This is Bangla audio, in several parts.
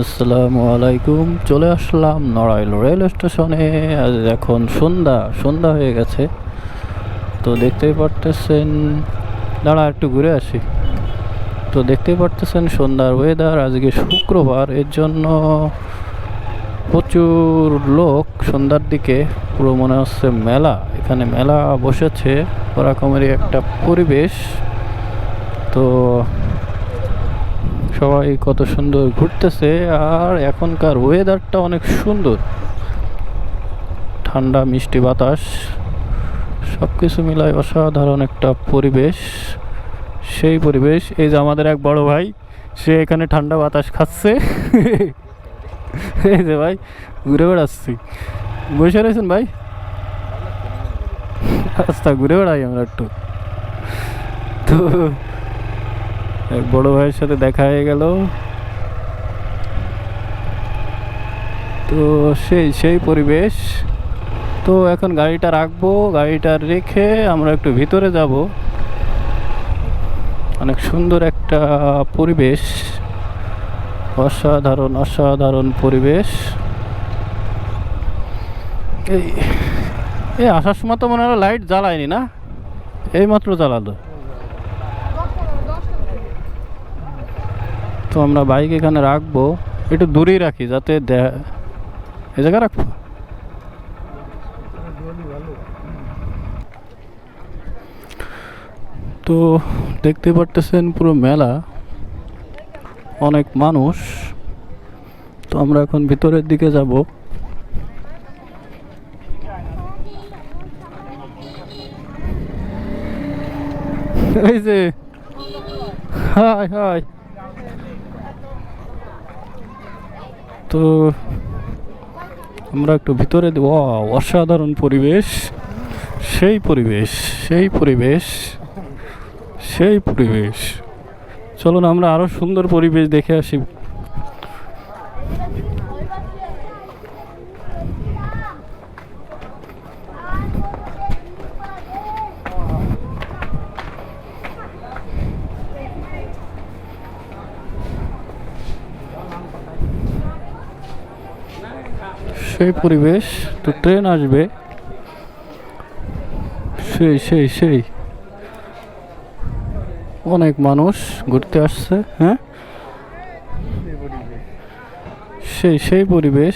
আসসালামু আলাইকুম। চলে আসলাম নড়াইল রেল স্টেশনে। আজ এখন সন্ধ্যা সন্ধ্যা হয়ে গেছে। তো দেখতেই পারতেছেন, দাঁড়া, একটু ঘুরে আসি। তো দেখতেই পারতেছেন সন্ধ্যার ওয়েদার আজকে শুক্রবার, এর জন্য প্রচুর লোক সন্ধ্যার দিকে। পুরো মনে হচ্ছে মেলা। এখানে মেলা বসেছে। ওরকমেরই একটা পরিবেশ। তো সবাই কত সুন্দর ঘুরতেছে, আর এখনকার ওয়েদারটা অনেক সুন্দর। ঠান্ডা, মিষ্টি বাতাস সব কিছু মিলায় অসাধারণ একটা পরিবেশ। সেই পরিবেশ, এই যে আমাদের এক বড় ভাই, সে এখানে ঠান্ডা বাতাস খাচ্ছে। এই যে ভাই, ঘুরে বেড়াচ্ছি। বসে রয়েছেন ভাই? রাস্তা ঘুরে বেড়াই আমরা একটু। তো এক বড় ভাইয়ের সাথে দেখা হয়ে গেল। তো সেই সেই পরিবেশ। তো এখন গাড়িটা রাখব, গাড়িটা রেখে আমরা একটু ভিতরে যাব। অনেক সুন্দর একটা পরিবেশ। অসাধারণ অসাধারণ পরিবেশ। এই আসার সময় তো মনে হলো লাইট জ্বালায়নি না? এই মাত্র জ্বালালো। তো আমরা বাইক এখানে রাখব। একটু দূরেই রাখি, যাতে এ জায়গায় রাখব। তো দেখতে পারতেছেন পুরো মেলা। অনেক মানুষ। তো আমরা এখন ভিতরের দিকে যাব। এই যে হাই হাই। তো আমরা একটু ভিতরে দেব অসাধারণ পরিবেশ। সেই পরিবেশ সেই পরিবেশ সেই পরিবেশ। চলুন আমরা আরও সুন্দর পরিবেশ দেখে আসি। সেই পরিবেশ, তো ট্রেন আসবে। সেই সেই সেই। অনেক মানুষ ঘুরতে আসছে হ্যাঁ? সেই সেই পরিবেশ।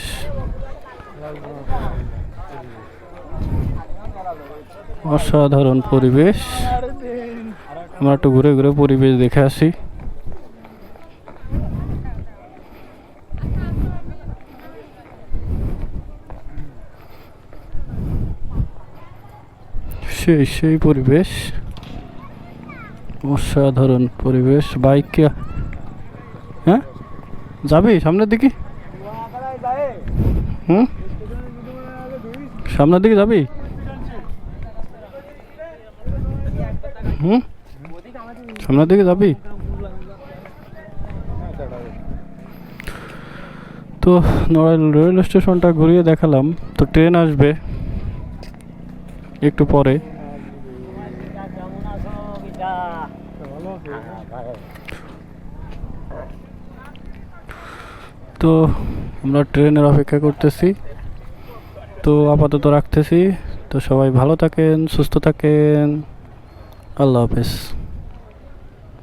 অসাধারণ পরিবেশ। আমরা একটু ঘুরে ঘুরে পরিবেশ দেখে আসি। সেই সেই পরিবেশ। অসাধারণ পরিবেশ। বাইক হ্যাঁ? যাবি সামনের দিকে? হুম? সামনের দিকে যাবি? হুম? সামনের দিকে যাবি? তো নড়াইল রেল স্টেশনটা ঘুরিয়ে দেখালাম। তো ট্রেন আসবে একটু পরে। তো আমরা ট্রেনের অপেক্ষা করতেছি। তো আপাতত রাখতেছি। তো সবাই ভালো থাকেন, সুস্থ থাকেন। আল্লাহ হাফেজ।